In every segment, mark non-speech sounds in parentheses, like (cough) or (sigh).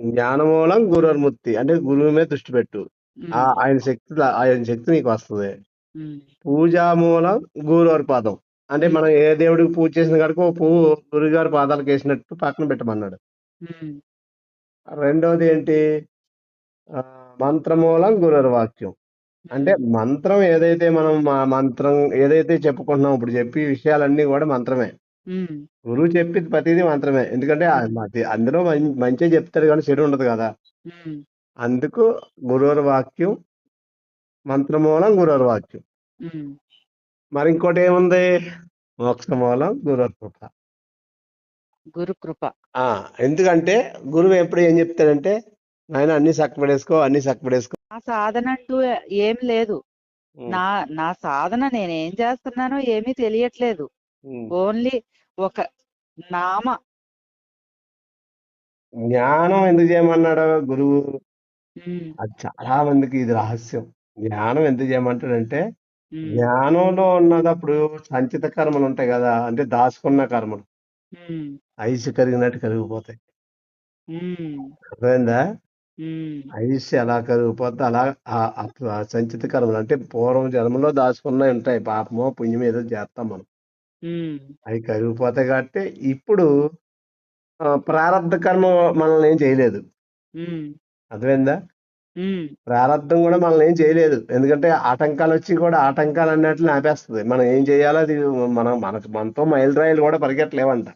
జ్ఞానమూలం గురుర్ముక్తి. అంటే గురువు మీద దృష్టి పెట్టు. ఆ ఆయన శక్తి ఆయన శక్తి నీకు వస్తుంది. ఉమ్, పూజామూలం గురువారి పాదం. అంటే మనం ఏ దేవుడికి పూజ చేసిన కనుక ఓ పువ్వు గురుగారి పాదాలకు వేసినట్టు పక్కన పెట్టమన్నాడు. రెండోది ఏంటి? ఆ, మంత్రమూలం గురుర్ వాక్యం అంటే మంత్రం ఏదైతే మనం మంత్రం ఏదైతే చెప్పుకుంటున్నాం ఇప్పుడు చెప్పి విషయాలన్నీ కూడా మంత్రమే. గురువు చెప్పేది ప్రతిదీ మంత్రమే. ఎందుకంటే ఆ ఉమ్, మతి- అందులో మం- మంచిగా చెప్తాడు కానీ చెడు ఉండదు కదా. అందుకు గురువుల వాక్యం మంత్రమూలం గురువుల వాక్యం. మరి ఇంకోటి ఏముంది? మోక్షమూలం గురువుల కృప. గురు కృప. ఆ ఎందుకంటే గురువు ఎప్పుడు ఏం చెప్తాడంటే ఆయన అన్ని చక్కబడేసుకో అన్ని చక్కబడేసుకో ఆ సాధన అంటూ ఏం లేదు. నా నా సాధన నేనేం చేస్తున్నానో ఏమీ తెలియట్లేదు. ఓన్లీ ఒక నామ. జ్ఞానం ఎందుకు చేయమన్నాడు గురువు? ఉమ్, అది చాలా మందికి ఇది రహస్యం. జ్ఞానం ఎందుకు చేయమంటాడంటే ఉమ్, జ్ఞానంలో ఉన్నదప్పుడు సంచిత కర్మలు ఉంటాయి కదా అంటే దాచుకున్న కర్మలు. ఉమ్, ఐసు కరిగినట్టు కరిగిపోతాయి. ఉమ్, అర్థమైందా? ఉమ్, ఐస్ ఎలా కరిగిపోతే అలా ఆ ఆ ఆ సంచిత కర్మలు అంటే పూర్వం జన్మలో దాచుకున్నవి ఉంటాయి పాపమో పుణ్యమో ఏదో చేస్తాం మనం. అవి కరిగిపోతాయి కాబట్టి ఇప్పుడు ఆ, ప్రారంధ కర్మ మనల్ని ఏం చేయలేదు. అర్థమైందా? ప్రారంధం కూడా మనల్ని ఏం చేయలేదు. ఎందుకంటే ఆటంకాలు వచ్చి కూడా ఆటంకాలు అన్నట్లు ఆపేస్తుంది. మనం ఏం చేయాలో అది మనం మనకు మనతో మైలురాయిలు కూడా పరిగెట్టలేవంట.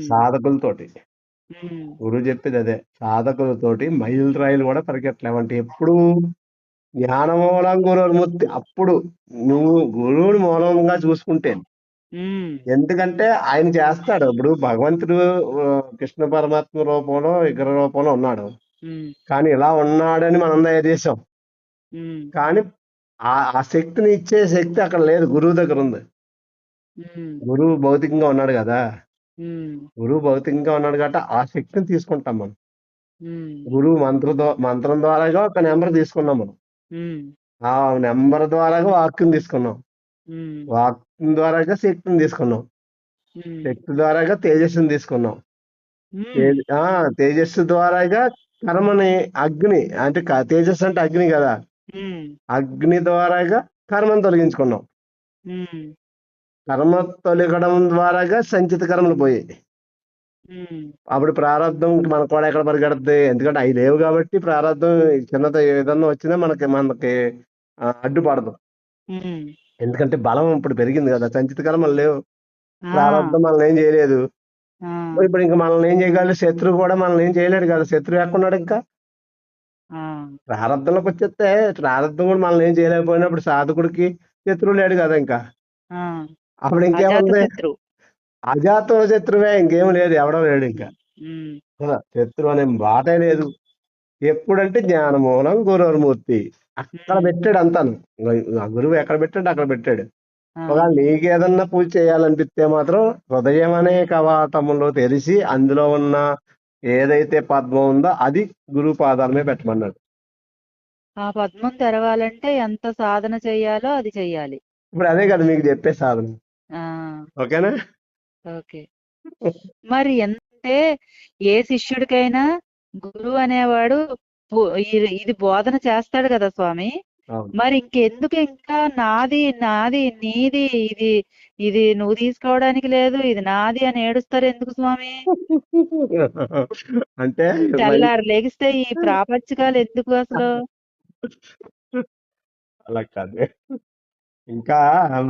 సాధకులతోటి. గురువు చెప్పేది అదే. సాధకులతోటి మైలురాయిలు కూడా పరిగెట్టలేవంటే. ఎప్పుడు? జ్ఞానమూలం గురువుముక్తి అప్పుడు నువ్వు గురువుని మూలంగా చూసుకుంటే ఉమ్, ఎందుకంటే ఆయన చేస్తాడు. ఇప్పుడు భగవంతుడు ఆ, కృష్ణ పరమాత్మ రూపంలో విగ్రహ రూపంలో ఉన్నాడు. ఉమ్, కానీ ఇలా ఉన్నాడని మనం దయ చేసాం ఉమ్, కానీ ఆ ఆ శక్తిని ఇచ్చే శక్తి అక్కడ లేదు. గురువు దగ్గర ఉంది. ఉమ్, గురువు భౌతికంగా ఉన్నాడు కదా. ఉమ్, గురువు భౌతికంగా ఉన్నాడు కాబట్టి ఆ శక్తిని తీసుకుంటాం మనం. ఉమ్, గురువు మంత్ర మంత్రం ద్వారాగా ఒక నెంబర్ తీసుకున్నాం మనం. ఉమ్, ఆ నెంబర్ ద్వారాగా వాక్యం తీసుకున్నాం. వాక్యం ద్వారాగా శక్తిని తీసుకున్నాం. శక్తి ద్వారాగా తేజస్సుని తీసుకున్నాం. తేజ- ఆ తేజస్సు ద్వారాగా కర్మని అగ్ని అంటే క- తేజస్సు అంటే అగ్ని కదా. అగ్ని ద్వారాగా కర్మను తొలగించుకున్నాం. కర్మ తొలగడం ద్వారాగా సంచిత కర్మలు పోయాయి. అప్పుడు ప్రారంధం మనకు కూడా ఎక్కడ పరిగెడుతుంది ఎందుకంటే అవి లేవు కాబట్టి ప్రారంధం చిన్నది ఏదన్నా వచ్చినా మనకి మనకి ఆ, అడ్డుపడదు. ఎందుకంటే బలం ఇప్పుడు పెరిగింది కదా సంచిత కర్మలు లేవు. ఆ, ప్రారంధం మనల్ని ఏం చేయలేదు. ఇప్పుడు ఇంకా మనల్ని ఏం చేయగలరు? శత్రువు కూడా మనల్ని ఏం చేయలేడు కదా శత్రువు ఎక్కడున్నాడు ఇంకా. ఆ, ప్రారంధంలోకి వచ్చేస్తే ప్రారంధం కూడా మనల్ని ఏం చేయలేకపోయినప్పుడు సాధకుడికి శత్రువు లేడు కదా ఇంకా. అప్పుడు ఇంకేముంది? అజాత శత్రువే. ఇంకేం లేదు ఎవడో లేడు ఇంకా. శత్రువు అనే బాటే లేదు. ఎప్పుడంటే జ్ఞానమూలం గురువుమూర్తి అక్కడ పెట్టాడు అంతాను. ఆ గురువు ఎక్కడ పెట్టాడు అక్కడ పెట్టాడు. ఆ, ఒకవేళ నీకు ఏదన్నా పూజ చేయాలనిపిస్తే మాత్రం హృదయం అనే కవాటములో తెలిసి అందులో ఉన్న ఏదైతే పద్మం ఉందో అది గురువు పాదాల మీద పెట్టమన్నాడు. ఆ పద్మం తెరవాలంటే ఎంత సాధన చెయ్యాలో అది చెయ్యాలి ఇప్పుడు అదే కదా మీకు చెప్పే సాధన. ఆ. ఓకేనా? ఓకే. మరి అంటే ఏ శిష్యుడికైనా గురువు అనేవాడు ఇది బోధన చేస్తాడు కదా స్వామి. మరి ఇంకెందుకు ఇంకా నాది నాది నీది ఇది ఇది నువ్వు తీసుకోవడానికి లేదు ఇది నాది అని ఏడుస్తారు ఎందుకు స్వామి? అంటే తెల్లారు లెగిస్తే ఈ ప్రాపంచికాలు ఎందుకు అసలు? అలా కాదు. ఇంకా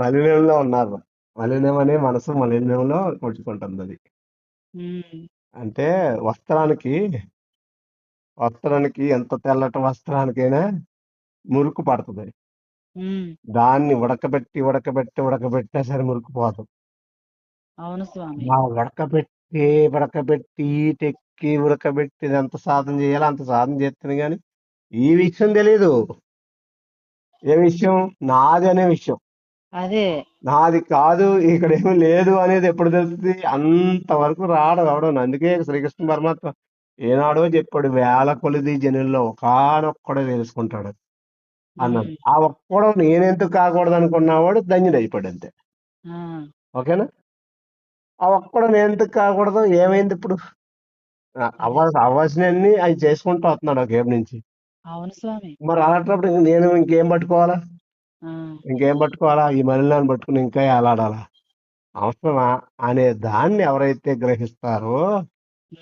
మలినంలో ఉన్నారు. మలినం అనే మనసు మలినంలో కొట్టుకుంటుంది అది. అంటే వస్త్రానికి వస్త్రానికి ఎంత తెల్లటి వస్త్రానికైనా మురుకు పడుతుంది. ఉమ్, దాన్ని ఉడకబెట్టి ఉడకబెట్టి ఉడకబెట్టినా సరే మురుకు పోదు. అవును స్వామి. ఆ ఉడకబెట్టి ఉడకబెట్టి టెక్కి ఉడకబెట్టి ఎంత సాధన చేయాలో అంత సాధన చేస్తాను కానీ ఈ విషయం తెలియదు ఏ విషయం? నాది అనే విషయం. అదే. నాది కాదు ఇక్కడ ఏమీ లేదు అనేది ఎప్పుడు తెలుస్తుంది? అంతవరకు రాడు అవడం అందుకే శ్రీకృష్ణ పరమాత్మ ఏనాడో చెప్పాడు వేల కొలిది జనుల్లో ఒకానొక్కడే తెలుసుకుంటాడు అన్నాడు. ఉమ్, ఆ ఒక్కడు నేనెందుకు కాకూడదు అనుకున్నవాడు ధన్యుడు అయిపోయాడు అంతే. ఓకేనా? ఆ ఒక్కడు నేను ఎందుకు కాకూడదు ఏమైంది ఇప్పుడు? అవ్వాల్సి అవ్వాల్సినవన్నీ అవి చేసుకుంటూ వస్తున్నాడు ఒక ఏపు నుంచి. అవును స్వామి. మరి అలాంటప్పుడు ఇంక నేను ఇంకేం పట్టుకోవాలా? ఆ, ఇంకేం పట్టుకోవాలా? ఈ మలినాన్ని పట్టుకుని ఇంకా ఎలాడాలా అవసరమా? అనే దాన్ని ఎవరైతే గ్రహిస్తారో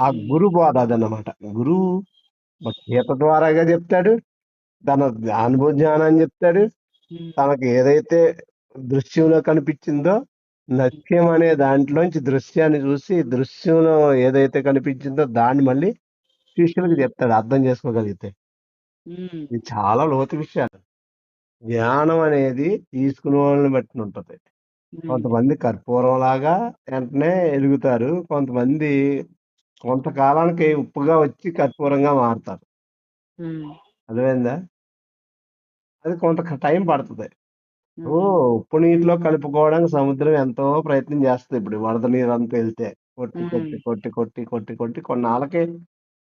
ఆ గురు బోధ అదన్నమాట. గురువు ఒక గీత ద్వారాగా చెప్తాడు తన అనుభవ జ్ఞానాన్ని చెప్తాడు తనకు ఏదైతే దృశ్యంలో కనిపించిందో నత్యం అనే దాంట్లోంచి దృశ్యాన్ని చూసి దృశ్యంలో ఏదైతే కనిపించిందో దాన్ని మళ్ళీ శిష్యులకు చెప్తాడు అర్థం చేసుకోగలిగితే. ఇది చాలా లోతు విషయాలు. జ్ఞానం అనేది తీసుకునే వాళ్ళని బట్టి ఉంటది. కొంతమంది కర్పూరం లాగా వెంటనే ఎలుగుతారు కొంతమంది కొంతకాలానికి ఉప్పుగా వచ్చి కర్పూరంగా మారుతారు. అర్థమైందా? అది కొంత టైం పడుతుంది. ఓ ఉప్పు నీటిలో కలుపుకోవడానికి సముద్రం ఎంతో ప్రయత్నం చేస్తుంది ఇప్పుడు వరద నీరు అంతా వెళ్తే. కొట్టి కొట్టి కొట్టి కొట్టి కొట్టి కొట్టి కొన్నాళ్ళకి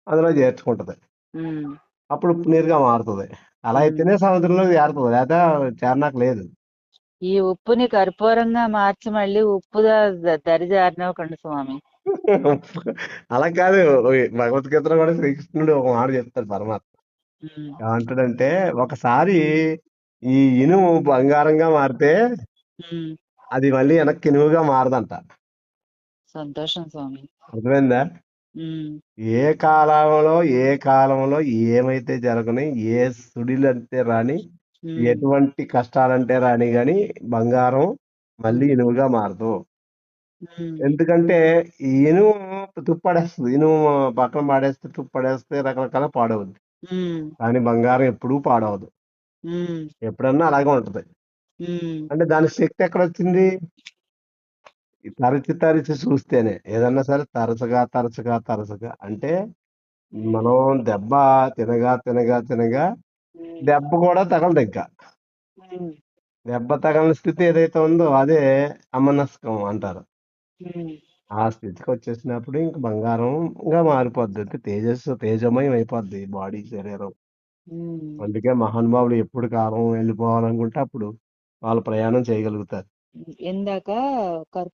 అందులో చేర్చుకుంటది. అప్పుడు ఉప్పు నీరుగా మారుతుంది. అలా. అయితేనే సముద్రంలో చేరుతుంది. లేదా చేరనాక లేదు. ఈ ఉప్పుని కర్పూరంగా మార్చి మళ్ళీ ఉప్పుగా ద- దరిజారినవ్వకండి స్వామి. (laughs) అలా కాదు. భగవద్గీతలో కూడా శ్రీకృష్ణుడు ఒక మాట చెప్తాడు పరమాత్మ. ఉమ్, ఏమంటాడంటే ఒకసారి ఈ ఇనుము బంగారంగా మారితే ఉమ్, అది మళ్ళీ వెనక్కి ఇనుముగా మారదంట. సంతోషం స్వామి. అర్థమైందా? ఉమ్, ఏ కాలంలో ఏ కాలంలో ఏమైతే జరగని ఏ సుడిలంటే రాని ఉమ్, ఎటువంటి కష్టాలంటే రాని గాని బంగారం మళ్ళీ ఇనుముగా మారదు. ఎందుకంటే ఈ ఇనుము తుప్పడేస్తుంది. ఇనుము పక్కన పాడేస్తే తుప్పడేస్తే రకరకాల పాడవుద్ది. కానీ బంగారం ఎప్పుడూ పాడవదు. ఎప్పుడన్నా అలాగే ఉంటది. అంటే దాని శక్తి ఎక్కడ వచ్చింది ఈ తరచి తరచి చూస్తేనే. ఏదన్నా సరే తరచుగా తరచుగా తరచుగా. అంటే మనం దెబ్బ తినగా తినగా తినగా దెబ్బ కూడా తగలదు ఇంకా. దెబ్బ తగలని స్థితి ఏదైతే ఉందో అదే అమనస్కం అంటారు. ఆ స్థితికి వచ్చేసినప్పుడు ఇంక బంగారంగా మారిపోద్ది. అంటే తేజస్సు తేజమయం అయిపోద్ది బాడీ శరీరం. అందుకే మహానుభావులు ఎప్పుడు కాలం వెళ్ళిపోవాలనుకుంటే అప్పుడు వాళ్ళు ప్రయాణం చేయగలుగుతారు. ఇందాక కర్పూరం